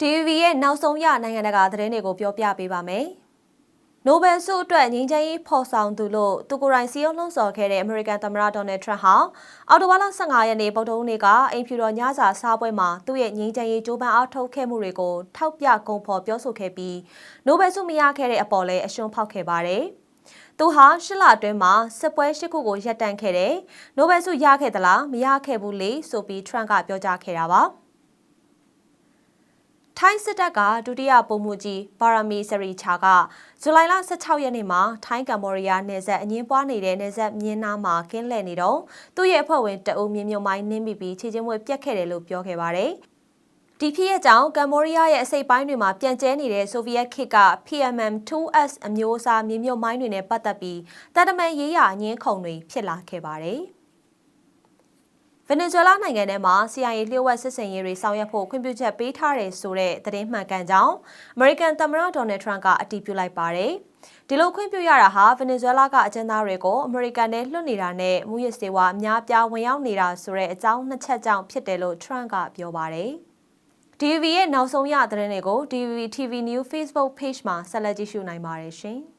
DVB ရဲ့နောက်ဆုံးရနိုင်ငံတကာသတင်းတွေကိုပြောပြပေးပါမယ်။နိုဘယ်ဆုအတွက်ငြိမ်းချမ်းရေးဖော်ဆောင်သူလို့သူကိုယ်တိုင်စီယုံလှုံ့ဆော်ခဲ့တဲ့အမေရိကန်သမ္မတဒေါ်နယ်ထရန့်ဟာအော်တိုဘာလ15ရက်နေ့ဗုဒ္ဓဟူးနေ့ကအိမ်ဖြူတော်ညစာစားပွဲမှာသူ့ရဲ့ငြိမ်းချမ်းရေးကြိုးပမ်းအားထုတ်ခဲ့မှုတွေကိုထောက်ပြဂုဏ်ဖော်ပြောဆိုခဲ့ပြီးနိုဘယ်ဆုမရခဲ့တဲ့အပေါ်လည်းအရှုံးဖောက်ခဲ့ပါတယ်။သူဟာရှစ်လအတွင်းမှာစစ်ပွဲရှစ်ခုကိုရပ်တန့်ခဲ့တယ်။နိုဘယ်ဆုရခဲ့သလားမရခဲ့ဘူးလေဆိုပြီးထရန့်ကပြောကြားခဲ့တာပါ။ ထိုင်းစစ်တပ်ကဒုတိယပုံမှုကြီးဘာရာမီစရီချာကဇူလိုင်လ16ရက်နေ့မှာထိုင်းကမ္ဘောဒီးယားနယ်စပ်အငင်းပွားနေတဲ့နယ်စပ်မြင်းနားမှာကင်းလှည့်နေတော့သူ့ရဲ့အဖွဲ့ဝင်တအုပ်မြင့်မြုံမိုင်းနင်းမိပြီးခြေချင်းဝဲပြက်ခဲ့တယ်လို့ပြောခဲ့ပါတယ်။ဒီဖြစ်ရဲ့ကြောင့်ကမ္ဘောဒီးယားရဲ့အစိပ်ပိုင်းတွေမှာပြန်ကျဲနေတဲ့ဆိုဗီယက်ခေတ်က PMM-2S အမျိုးအစားမြင်းမြုံမိုင်းတွေနဲ့ပတ်သက်ပြီးတာတမန်ရေးရာအငင်းခုံတွေဖြစ်လာခဲ့ပါတယ်။ ဗင်နီဇွဲလားနိုင်ငံထဲမှာ CIA လျှို့ဝှက်စစ်စင်ရေးတွေဆောင်ရွက်ဖို့ခွင့်ပြုချက်ပေးထားတယ်ဆိုတဲ့သတင်းမှန်ကန်ကြောင်းအမေရိကန်သမ္မတဒေါ်နယ်ထရန့်ကအတည်ပြုလိုက်ပါတယ်။ဒီလိုခွင့်ပြုရတာဟာဗင်နီဇွဲလားကအကျဉ်းသားတွေကိုအမေရိကန်နဲ့လွှတ်နေတာနဲ့မူရစ်စေဝါအများပြားဝင်ရောက်နေတာဆိုတဲ့အကြောင်းနှစ်ချက်ကြောင့်ဖြစ်တယ်လို့ထရန့်ကပြောပါတယ်။ DVB ရဲ့နောက်ဆုံးရသတင်းတွေကို DVB TV News Facebook Page မှာဆက်လက်ကြည့်ရှုနိုင်ပါတယ်ရှင်။